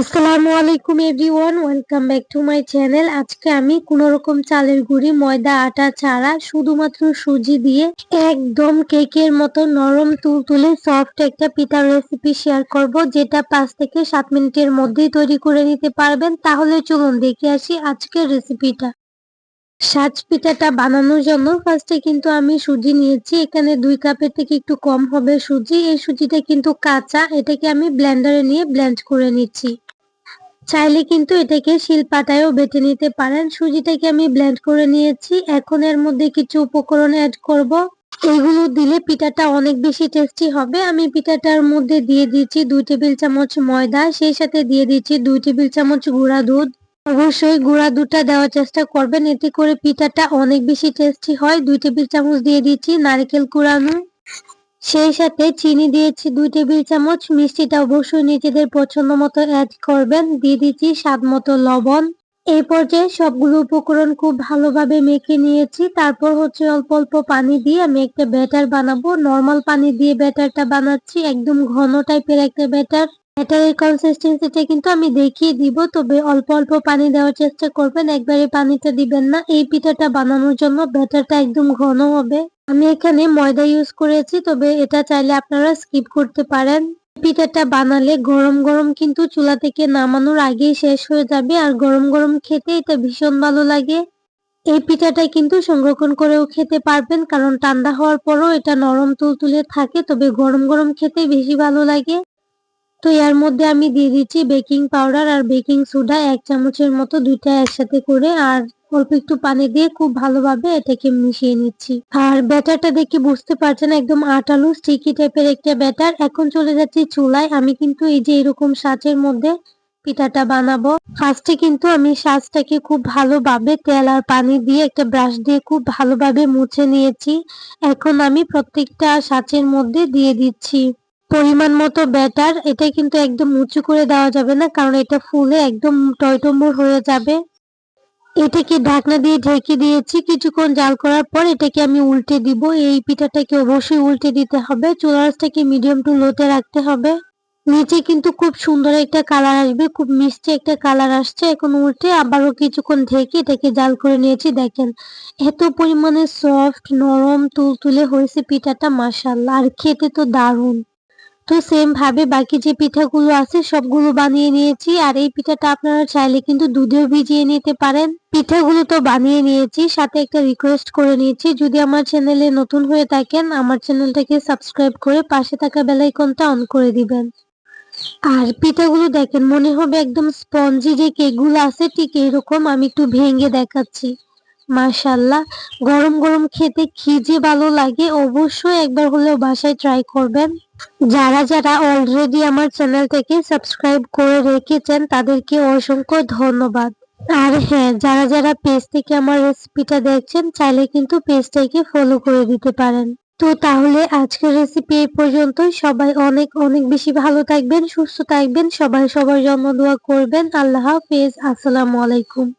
আসসালামু আলাইকুম everyone, welcome back to my channel. আজকে আমি কোন রকম চালের গুঁড়ি, ময়দা, আটা ছাড়া শুধুমাত্র সুজি দিয়ে একদম কেকের মতো নরম তুলতুলে সফট একটা পিঠার রেসিপি শেয়ার করব, যেটা পাঁচ থেকে সাত মিনিটের মধ্যেই তৈরি করে নিতে পারবেন। তাহলে চলুন দেখে আসি আজকের রেসিপিটা সাজ পিঠাটা বানানোর জন্য ফার্স্টে কিন্তু আমি সুজি নিয়েছি। এখানে দুই কাপের থেকে একটু কম হবে সুজি। এই সুজিটা কিন্তু কাঁচা। এটাকে আমি ব্লেন্ডারে নিয়ে ব্লেন্ড করে নিচ্ছি। চাইলে কিন্তু এটাকে শিলপাটায়ও বেটে নিতে পারেন। সুজিটাকে আমি ব্লেন্ড করে নিয়েছি। এখন এর মধ্যে কিছু উপকরণ অ্যাড করব। এগুলো দিলে পিঠাটা অনেক বেশি টেস্টি হবে। আমি পিঠাটার মধ্যে দিয়ে দিচ্ছি দুই টেবিল চামচ ময়দা। সেই সাথে দিয়ে দিচ্ছি দুই টেবিল চামচ গুঁড়া দুধ। অবশ্যই গুঁড়া দুধটা দেওয়ার চেষ্টা করবেন। এতে করে পিঠাটা অনেক বেশি টেস্টি হয়। দুই টেবিল চামচ দিয়ে দিচ্ছি নারকেল কুড়ানো। সেই সাথে চিনি দিয়েছি দুই টেবিল চামচ। মিষ্টিটা অবশ্যই নিজেদের পছন্দ মতো অ্যাড করবেন। দিয়ে দিচ্ছি স্বাদ মতো লবণ। এই পর্যায়ে সবগুলো উপকরণ খুব ভালোভাবে মেখে নিয়েছি। তারপর হচ্ছে অল্প অল্প পানি দিয়ে আমি একটা ব্যাটার বানাবো। নর্মাল পানি দিয়ে ব্যাটারটা বানাচ্ছি। একদম ঘন টাইপের একটা ব্যাটার। ব্যাটারের কনসিস্টেন্সিটা কিন্তু আমি দেখিয়ে দিব, তবে অল্প অল্প পানি দেওয়ার চেষ্টা করবেন। একবারে পানিটা দিবেন না। এই পিঠাটা বানানোর জন্য ব্যাটারটা একদম ঘন হবে। আমি এখানে ময়দা ইউজ করেছি, তবে এটা চাইলে আপনারা স্কিপ করতে পারেন। পিঠাটা বানালে গরম গরম কিন্তু চুলা থেকে নামানোর আগেই শেষ হয়ে যাবে, আর গরম গরম খেতে এটা ভীষণ ভালো লাগে। এই পিঠাটা কিন্তু সংরক্ষণ করেও খেতে পারবেন, কারণ ঠান্ডা হওয়ার পরও এটা নরম তুলতুলে থাকে, তবে গরম গরম খেতে বেশি ভালো লাগে। তো এর মধ্যে আমি দিয়ে দিচ্ছি বেকিং পাউডার আর বেকিং সোডা এক চামচের মতো দুইটা একসাথে করে আর অল্প একটু পানি দিয়ে খুব ভালোভাবে এটাকে মিশিয়ে নিচ্ছি। আর ব্যাটারটা দেখে বুঝতে পারছেন একদম আটালু স্টিকি টাইপের একটা ব্যাটার। এখন চলে যাচ্ছি চুলায়। আমি কিন্তু এই যে এরকম সাজের মধ্যে পিঠাটা বানাবো। ফার্স্টে কিন্তু আমি সাজটাকে খুব ভালোভাবে তেল আর পানি দিয়ে একটা ব্রাশ দিয়ে খুব ভালোভাবে মুছে নিয়েছি। এখন আমি প্রত্যেকটা সাঁচের মধ্যে দিয়ে দিচ্ছি। পরিমাণ মতো ব্যাটার, এটা কিন্তু একদম উঁচু করে দেওয়া যাবে না, কারণ এটা ফুলে একদম টয়টম্বর হয়ে যাবে। এটাকে ঢাকনা দিয়ে ঢেকে দিয়েছি, কিছুক্ষণ জাল করার পর এটাকে আমি উল্টে দিব। এই পিঠাটাকে অবশ্যই উল্টে দিতে হবে চুলাসটাকে মিডিয়াম টু লোতে রাখতে হবে। নিচে কিন্তু খুব সুন্দর একটা কালার আসবে, খুব মিষ্টি একটা কালার আসছে এখন উল্টে। আবারও কিছুক্ষণ ঢেকে এটাকে জাল করে নিয়েছি, দেখেন। এত পরিমাণে সফট নরম, তুলতুলে হয়েছে পিঠাটা মাসাল্লাহ আর খেতে তো দারুণ। তো সেম ভাবে বাকি যে পিঠাগুলো আছে সবগুলো বানিয়ে নিয়েছি। আর এই পিঠাটা আপনারা চাইলে কিন্তু দুধেও ভিজিয়ে নিতে পারেন। পিঠাগুলো তো বানিয়ে নিয়েছি, সাথে একটা রিকোয়েস্ট করে নিয়েছি। যদি আমার চ্যানেলে নতুন হয়ে থাকেন, আমার চ্যানেলটাকে সাবস্ক্রাইব করে পাশে থাকা বেলাইকনটা অন করে দিবেন। আর পিঠাগুলো দেখেন, মনে হবে একদম স্পঞ্জি যে কেকগুলো আছে, ঠিক এরকম আমি একটু ভেঙে দেখাচ্ছি। মাশাল্লাহ গরম গরম খেতে কি যে ভালো লাগে, অবশ্যই একবার হলেও বাসায় ট্রাই করবেন। যারা যারা অলরেডি আমার চ্যানেল থেকে সাবস্ক্রাইব করে রেখেছেন, তাদেরকে অসংখ্য ধন্যবাদ। আর হ্যাঁ যারা যারা পেজ থেকে আমার রেসিপিটা দেখছেন, চাইলে কিন্তু পেজটাকে ফলো করে দিতে পারেন। তো তাহলে আজকের রেসিপি এই পর্যন্তই। সবাই অনেক অনেক বেশি ভালো থাকবেন, সুস্থ থাকবেন। সবাই সবার জন্য দোয়া করবেন। আল্লাহ হাফেজ। আসসালামু আলাইকুম।